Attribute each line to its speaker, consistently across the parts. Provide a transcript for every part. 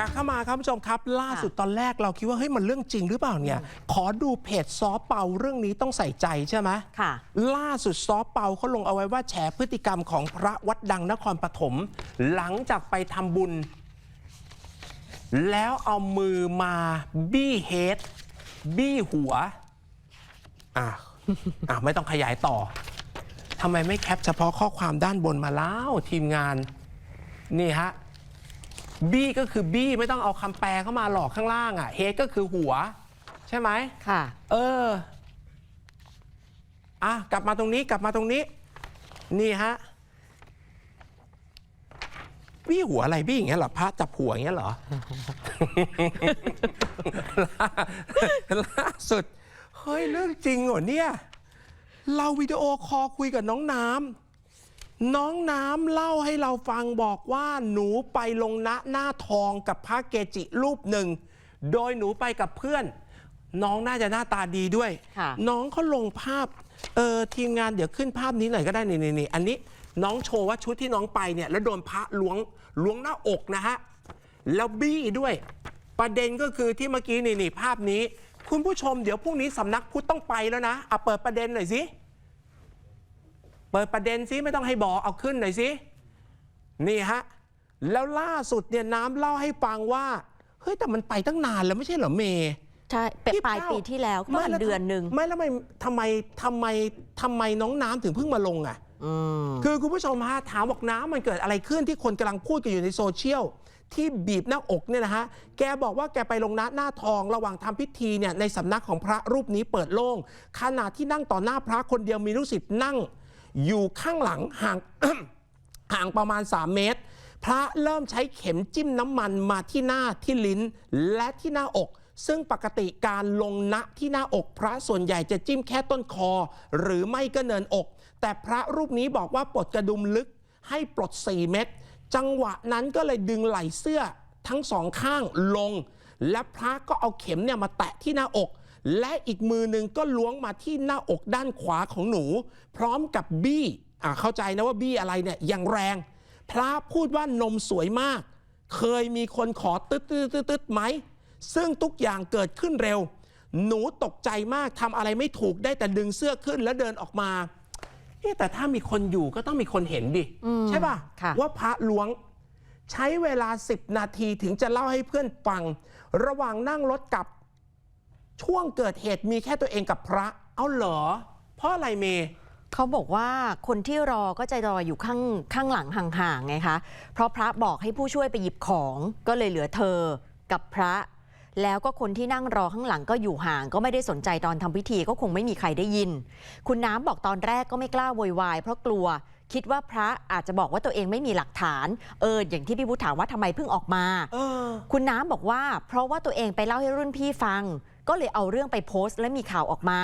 Speaker 1: กลับเข้ามาครับผู้ชมครับ ล่าสุดตอนแรกเราคิดว่าเฮ้ยมันเรื่องจริงหรือเปล่าเนี่ย ขอดูเพจซอเปาเรื่องนี้ต้องใส่ใจใช่ไหม
Speaker 2: ค่ะ
Speaker 1: ล่าสุดซอเปาเขาลงเอาไว้ว่าแฉพฤติกรรมของพระวัดดังนครปฐมหลังจากไปทำบุญ แล้วเอามือมาบี้เฮดบี้หัวอะอะไม่ต้องขยายต่อทำไมไม่แคปเฉพาะข้อความด้านบนมาแล้วทีมงานนี่ฮะ บี้ก็คือบี้ไม่ต้องเอาคำแปลเข้ามาหลอกข้างล่างอะเฮดก็คือหัว ใช่ไหม
Speaker 2: ค่ะ
Speaker 1: เออ อะ กลับมาตรงนี้กลับมาตรงนี้ นี่ฮะ บี้หัวอะไรบี้อย่างเงี้ยเหรอพระจับหัวอย่างเงี้ยเหรอ ล่าล่าสุด เฮ้ย เรื่องจริงเหรอเนี่ย เราวิดีโอคอลคุยกับน้องน้ำ น้องน้ำเล่าให้เราฟังบอกว่าหนูไปลงณหน้าทองกับพระเกจิรูปหนึ่ง โดยหนูไปกับเพื่อน น้องน่าจะหน้าตาดีด้วย
Speaker 2: ค่ะ
Speaker 1: น้องเขาลงภาพเออทีมงานเดี๋ยวขึ้นภาพนี้หน่อยก็ได้นี่นี่นี่อันนี้น้องโชว์ว่าชุดที่น้องไปเนี่ย แล้วโดนพระล้วงล้วงหน้าอกนะฮะ แล้วบี้ด้วย ประเด็นก็คือที่เมื่อกี้นี่นี่ภาพนี้ คุณผู้ชมเดี๋ยวพรุ่งนี้สำนักพุทธต้องไปแล้วนะเอาเปิดประเด็นหน่อยสิ เปิดประเด็นซิไม่ต้องให้บอกเอาขึ้นหน่อยสินี่ฮะแล้วล่าสุดเนี่ยน้ำเล่าให้ฟังว่าเฮ้ยแต่มันไปตั้งนานแล้วไม่ใช่เหรอเมย์
Speaker 2: ใช่เป็น
Speaker 1: ยี่สิบ
Speaker 2: ปลาย
Speaker 1: เก้า
Speaker 2: ปีที่แล้วประมาณ
Speaker 1: แล้ว
Speaker 2: เดือนหนึ่ง
Speaker 1: ไม่แล้วทำไมทำไมทำไมทำไมน้องน้ำถึงเพิ่งมาลงอะ
Speaker 2: อืม
Speaker 1: คือคุณผู้ชมฮะถามบอกน้ำมันเกิดอะไรขึ้นที่คนกำลังพูดกันอยู่ในโซเชียลที่บีบหน้าอกเนี่ยนะฮะ แกบอกว่าแกไปลงหน้าหน้าทองระหว่างทำพิธีเนี่ยในสำนักของพระรูปนี้เปิดโล่งขณะที่นั่งต่อหน้าพระคนเดียวมีลูกศิษย์นั่ง อยู่ข้างหลังห่าง ห่างประมาณ 3 เมตร พระเริ่มใช้เข็มจิ้มน้ำมันมาที่หน้าที่ลิ้นและที่หน้าอกซึ่งปกติการลงณที่หน้าอกพระส่วนใหญ่จะจิ้มแค่ต้นคอ หรือไม่ก็เนินอก แต่พระรูปนี้บอกว่าปลดกระดุมลึกให้ปลด 4 เม็ดจังหวะนั้นก็เลยดึงไหล่เสื้อทั้งสองข้างลง และพระก็เอาเข็มเนี่ยมาแตะที่หน้าอก และอีกมือหนึ่งก็ล้วงมาที่หน้าอกด้านขวาของหนู พร้อมกับบี้อ่าเข้าใจนะว่าบี้อะไรเนี่ยอย่างแรง พระพูดว่านมสวยมาก เคยมีคนขอตึ๊ดตึ๊ดตึ๊ดตึ๊ดไหม ซึ่งทุกอย่างเกิดขึ้นเร็ว หนูตกใจมากทำอะไรไม่ถูกได้แต่ดึงเสื้อขึ้นแล้วเดินออกมาเอ๊ะแต่ถ้ามีคนอยู่ก็ต้องมีคนเห็นดิ
Speaker 2: อืม
Speaker 1: ใช่ป่ะ
Speaker 2: ค่ะ
Speaker 1: ว่าพระล้วง ใช้เวลา 10 นาทีถึงจะเล่าให้เพื่อนฟัง ระหว่างนั่งรถกลับ ช่วงเกิดเหตุมีแค่ตัวเองกับพระ เอาเหรอ เพราะอะไรเมย์
Speaker 2: เขาบอกว่าคนที่รอก็จะรออยู่ข้างข้างหลังห่างๆไงคะ เพราะพระบอกให้ผู้ช่วยไปหยิบของก็เลยเหลือเธอกับพระ แล้วก็คนที่นั่งรอข้างหลังก็อยู่ห่างก็ไม่ได้สนใจตอนทำพิธีก็คงไม่มีใครได้ยิน คุณน้ำบอกตอนแรกก็ไม่กล้าโวยวายเพราะกลัว คิดว่าพระอาจจะบอกว่าตัวเองไม่มีหลักฐาน เอออย่างที่พี่พุทธถามว่าทำไมเพิ่งออกมา
Speaker 1: เออ
Speaker 2: คุณน้ำบอกว่าเพราะว่าตัวเองไปเล่าให้รุ่นพี่ฟัง ก็เลยเอาเรื่องไปโพสต์และมีข่าวออกมา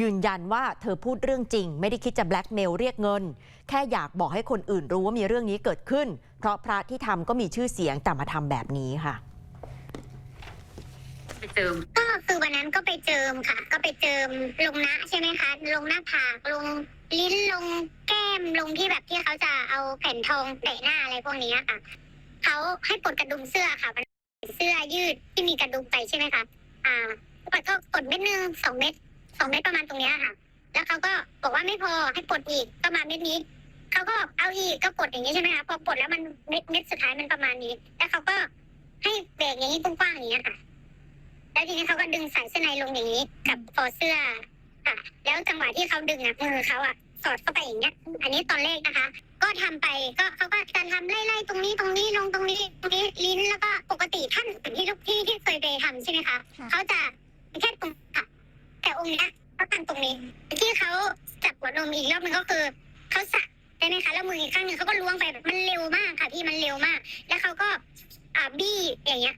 Speaker 2: ยืนยันว่าเธอพูดเรื่องจริง ไม่ได้คิดจะแบล็กเมลเรียกเงิน แค่อยากบอกให้คนอื่นรู้ว่ามีเรื่องนี้เกิดขึ้น เพราะพระที่ทำก็มีชื่อเสียงแต่มาทำแบบนี้ค่ะ
Speaker 3: ไปเจิมก็คือวันนั้นก็ไปเจิมค่ะ ก็ไปเจิมลงหน้าใช่ไหมคะ ลงหน้าผากลงลิ้นลงแก้มลงที่แบบที่เขาจะเอาแผ่นทองแตะหน้าอะไรพวกนี้ค่ะเขาให้ปลดกระดุมเสื้อค่ะมันเสื้อยืดที่มีกระดุมไปใช่ไหมคะ อ่าปลดก็กดเม็ดหนึ่งสองเม็ดสองเม็ดประมาณตรงเนี้ยค่ะ แล้วเขาก็บอกว่าไม่พอให้ปลดอีกประมาณเม็ดนี้เขาก็เอาอีกก็ปลดอย่างนี้ใช่ไหมคะพอปลดแล้วมันเม็ดเม็ดสุดท้ายมันประมาณนี้ แล้วเขาก็ให้แบกอย่างนี้กว้างๆอย่างนี้ค่ะ แล้วทีนี้เขาก็ดึงสายเสื้อในลงอย่างนี้กับคอเสื้อค่ะ แล้วจังหวะที่เขาดึงอะมือเขาอะสอดเข้าไปอย่างเงี้ย อันนี้ตอนแรกนะคะ ก็ทำไปก็เขาก็จะทำไล่ๆตรงนี้ตรงนี้ลงตรงนี้ตรงนี้ลิ้นแล้วก็ ไหมคะแล้วมืออีกข้างหนึ่งเขาก็ล้วงไปแบบมันเร็วมากค่ะพี่มันเร็วมาก แล้วเขาก็อ่าบี้อย่างเงี้ย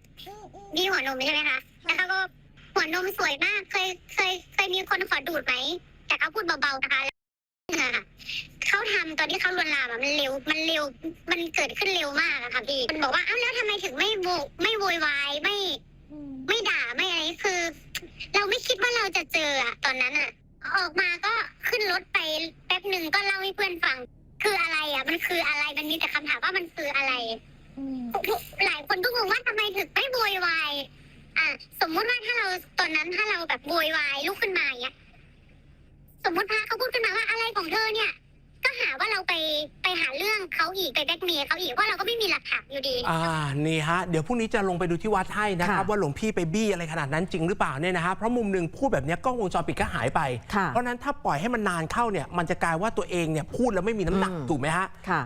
Speaker 3: บี้หัวนมใช่ไหมคะแล้วเขาก็หัวนมสวยมากเคยเคยเคยมีคนขอดูดไหมแต่เขาพูดเบาๆนะคะแล้วนะคะเขาทำตอนที่เขาลวนลามอะมันเร็วมันเร็วมันเกิดขึ้นเร็วมากอะค่ะพี่มันบอกว่าอ้าวแล้วทำไมถึงไม่โวไม่โวยวายไม่ไม่ด่าไม่อะไรคือ เราไม่คิดว่าเราจะเจออะตอนนั้นอะออกมาก็ขึ้นรถไปแป๊บหนึ่งก็เล่าให้เพื่อนฟัง คืออะไรอะมันคืออะไรมันมีแต่คำถามว่ามันคืออะไรหลายคนคนก็งงว่าทำไมถึงไม่โวยวายอะสมมุติว่าถ้าเราตอนนั้นถ้าเราแบบโวยวายลุกขึ้นมาอย่างเงี้ยสมมติพระเขาพูดขึ้นมาว่าอะไรของเธอเนี่ย ก็หาว่าเราไปไป หาเรื่องเขาอีกไปแบล็กเมย์เขาอีกเพราะเราก็ไม่มีหลักฐานอยู่ดี
Speaker 1: อ่านี่ฮะ เดี๋ยวพรุ่งนี้จะลงไปดูที่วัดให้นะครับ
Speaker 2: ค่ะ
Speaker 1: ว่าหลวงพี่ไปบี้อะไรขนาดนั้นจริงหรือเปล่าเนี่ยนะฮะเพราะมุมหนึ่งพูดแบบเนี้ยกล้องวงจรปิดก็หายไป
Speaker 2: ค่ะ
Speaker 1: เพราะฉะนั้นถ้าปล่อยให้มันนานเข้าเนี่ยมันจะกลายว่าตัวเองเนี่ยพูดแล้วไม่มีน้ำหนัก
Speaker 2: อืม
Speaker 1: ถูกไหมฮะ
Speaker 2: ค่ะ